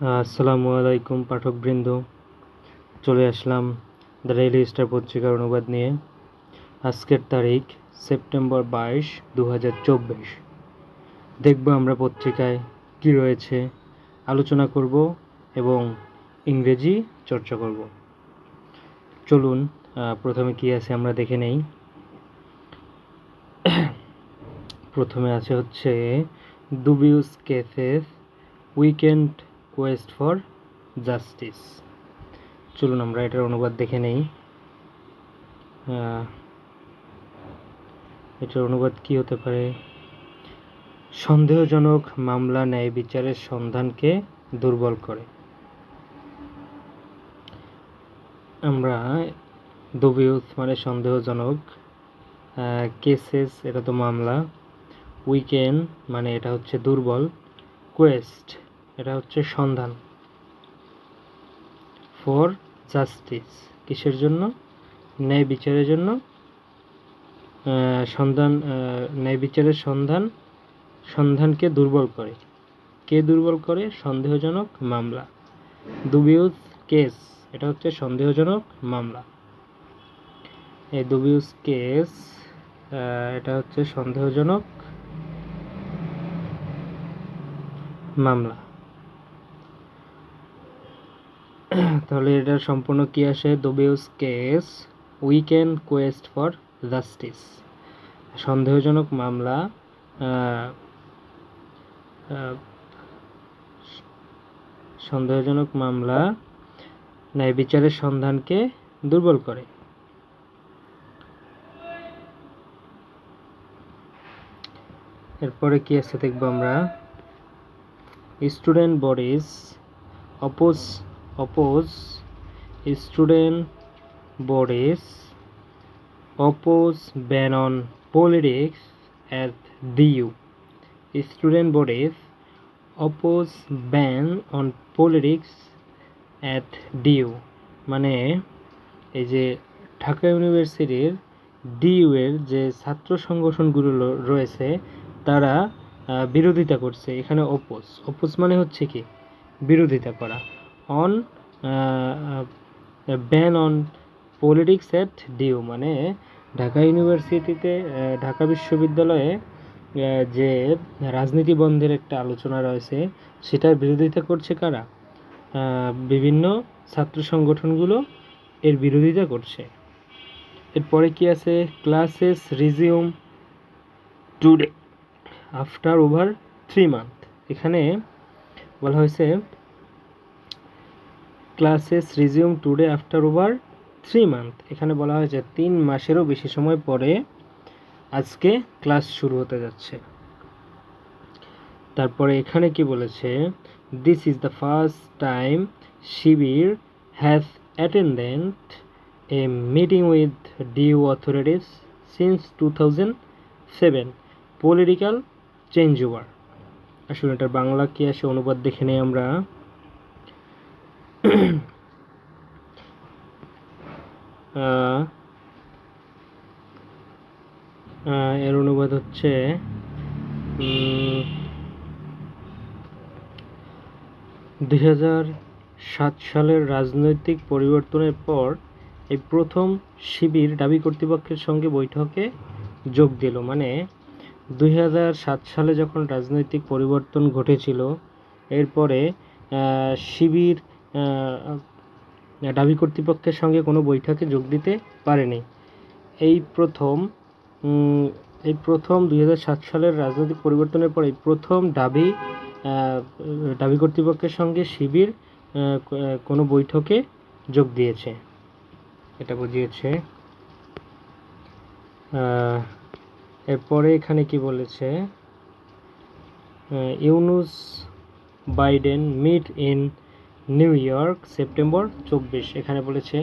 আসসালামু আলাইকুম, পাঠকবৃন্দ। চলে আসলাম দ্য রেলি স্টার পত্রিকার অনুবাদ নিয়ে। আজকের তারিখ, সেপ্টেম্বর বাইশ দু হাজার চব্বিশ। দেখব আমরা পত্রিকায় কি রয়েছে, আলোচনা করব এবং ইংরেজি চর্চা করব। চলুন প্রথমে কি আছে আমরা দেখে নেই। প্রথমে আছে হচ্ছে dubious cases weaken quest for justice চলুন আমরা এটার অনুবাদ দেখে নেই। এটার অনুবাদ কি হতে পারে? সন্দেহজনক মামলা ন্যায় বিচারের সন্ধানকে দুর্বল করে। আমরা দুবিউস মানে সন্দেহজনক কেসেস এটা তো মামলা। উইকেন মানে এটা হচ্ছে দুর্বল। কোয়েস্ট এটা হচ্ছে সন্ধান। ফর জাস্টিস কিসের জন্য? ন্যায় বিচারের জন্য। সন্ধান ন্যায় বিচারের সন্ধান, সন্ধানকে দুর্বল করে। কে দুর্বল করে? সন্দেহজনক মামলা। দুবিউজ কেস এটা হচ্ছে সন্দেহজনক মামলা। এই দুবিউজ কেস এটা হচ্ছে সন্দেহজনক মামলা। তাহলে এটা সম্পূর্ণ কি আসে? Dubious case weaken quest for justice সন্দেহজনক মামলা সন্দেহজনক মামলা, ন্যায় বিচারের সন্ধানকে দুর্বল করে। এরপরে কি আছে দেখব আমরা? Student oppose student bodies oppose ban on politics at DU student bodies oppose ban on politics at DU মানে এই যে ঢাকা ইউনিভার্সিটির ডিউয়ের যে ছাত্র সংগঠনগুলো রয়েছে, তারা বিরোধিতা করছে। এখানে অপোজ। অপোজ মানে হচ্ছে কি? বিরোধিতা করা। On ban on politics at DU মানে ঢাকা ইউনিভার্সিটিতে ঢাকা বিশ্ববিদ্যালয়ে যে রাজনীতি বন্ধের একটা আলোচনা রয়েছে, সেটার বিরোধিতা করছে কারা? বিভিন্ন ছাত্র সংগঠনগুলো এর বিরোধিতা করছে। এরপরে কি আছে? Classes resume today after over three month এখানে বলা হয়েছে classes resume today after over three month. এখানে বলা হয়েছে তিন মাসেরও বেশি সময় পরে আজকে ক্লাস শুরু হতে যাচ্ছে। তারপরে এখানে কি বলেছে? This is the first time Shibir has attended a meeting with DU authorities since two thousand seven political change over আসলে এটার বাংলা কি আসে অনুবাদ দেখে নেই আমরা। এর অনুবাদ হচ্ছে দুই সাত সালের রাজনৈতিক পরিবর্তনের পর এই প্রথম শিবির দাবি কর্তৃপক্ষের সঙ্গে বৈঠকে যোগ দিল। মানে দুই সাত সালে যখন রাজনৈতিক পরিবর্তন ঘটেছিল, এরপরে শিবির দাবি কর্তৃপক্ষের সঙ্গে কোনো বৈঠকে যোগ দিতে পারেনি। এই প্রথম এই প্রথম দুই সাত সালের রাজনৈতিক পরিবর্তনের পর এই প্রথম আহ, দাবি কর্তৃপক্ষের সঙ্গে শিবির কোনো বৈঠকে যোগ দিয়েছে। এটা বুঝিয়েছে। এরপরে এখানে কি বলেছে? Yunus Biden meet in New York, September চব্বিশ। এখানে বলেছে,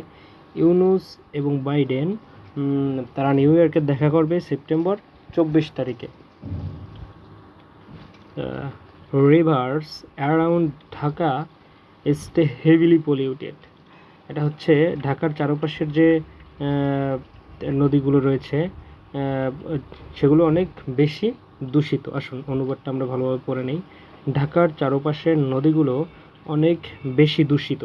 ইউনুস এবং বাইডেন তারা নিউ ইয়র্কে দেখা করবে সেপ্টেম্বর চব্বিশ তারিখে। Rivers around Dhaka stay heavily polluted. এটা হচ্ছে ঢাকার চারপাশের যে নদীগুলো রয়েছে সেগুলো অনেক বেশি দূষিত। আসুন, অনুবাদটা আমরা ভালোভাবে পড়ে নিই। ঢাকার চারপাশের নদীগুলো অনেক বেশি দূষিত।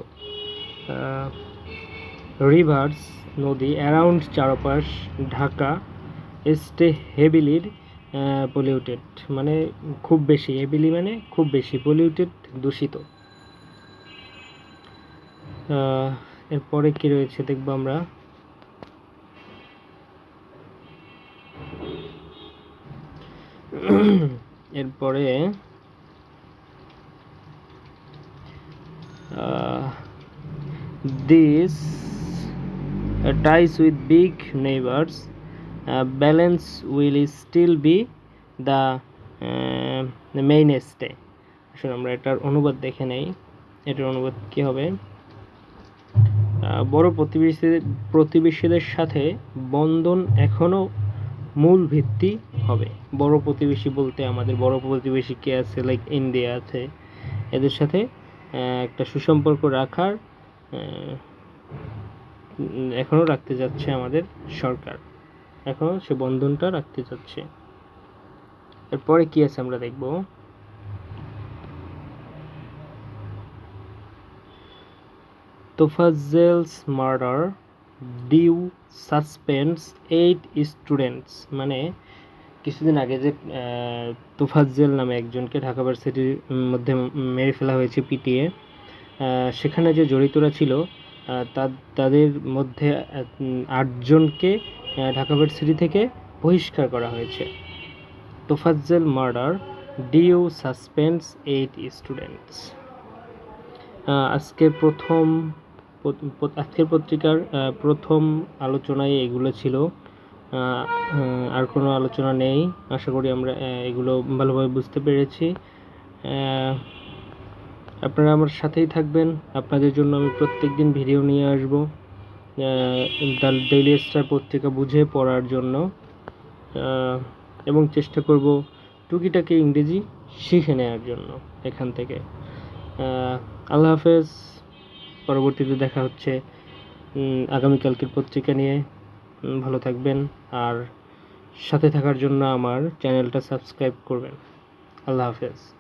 রিভার্স নদী অ্যারাউন্ড চারপাশ ঢাকা স্টে হেভিলির পলিউটেড মানে খুব বেশি। হেভিলি মানে খুব বেশি পলিউটেড দূষিত। এরপরে কি রয়েছে দেখব আমরা। এরপরে this ties with big neighbors. Uh, balance will still be the uh, the mainstay. আসলে আমরা এটার অনুবাদ দেখে নেই। এটার অনুবাদ কি হবে? বড় প্রতিবেশী প্রতিবেশীদের সাথে বন্ধন এখনও মূল ভিত্তি হবে। বড় প্রতিবেশী বলতে আমাদের বড় প্রতিবেশী কে আছে? লাইক ইন্ডিয়া আছে। এদের সাথে একটা সুসম্পর্ক রাখার আহ, উম, এখনও রাখতে যাচ্ছে আমাদের সরকার। এখনও সে বন্ধনটা রাখতে যাচ্ছে। এরপরে কি আছে আমরা দেখব? Tofazzel's murder DU suspends eight students মানে কিছুদিন আগে যে তোফাজ্জেল নামে একজনকে ঢাকা ভার্সিটির মধ্যে মেরে ফেলা হয়েছে পিটিয়ে সেখানে যে জড়িতরা ছিল তাদের মধ্যে আটজনকে ঢাকা ভার্সিটি থেকে বহিষ্কার করা হয়েছে। Tofazzel murder, DU suspends eight students. আজকে প্রথম, আজকের পত্রিকার প্রথম আলোচনায় এগুলো ছিল। আর কোনো আলোচনা নেই। আশা করি আমরা এগুলো ভালোভাবে বুঝতে পেরেছি। আপনারা আমার সাথেই থাকবেন। আপনাদের জন্য আমি প্রত্যেকদিন ভিডিও নিয়ে আসব ডেইলি স্টার পত্রিকা বুঝে পড়ার জন্য। এবং চেষ্টা করব টুকিটাকি ইংরেজি শিখে নেওয়ার জন্য এখান থেকে। আল্লাহ হাফেজ। পরবর্তীতে দেখা হচ্ছে আগামীকালকের পত্রিকা নিয়ে। ভালো থাকবেন। আর সাথে থাকার জন্য আমার চ্যানেলটা সাবস্ক্রাইব করবেন। আল্লাহ হাফেজ।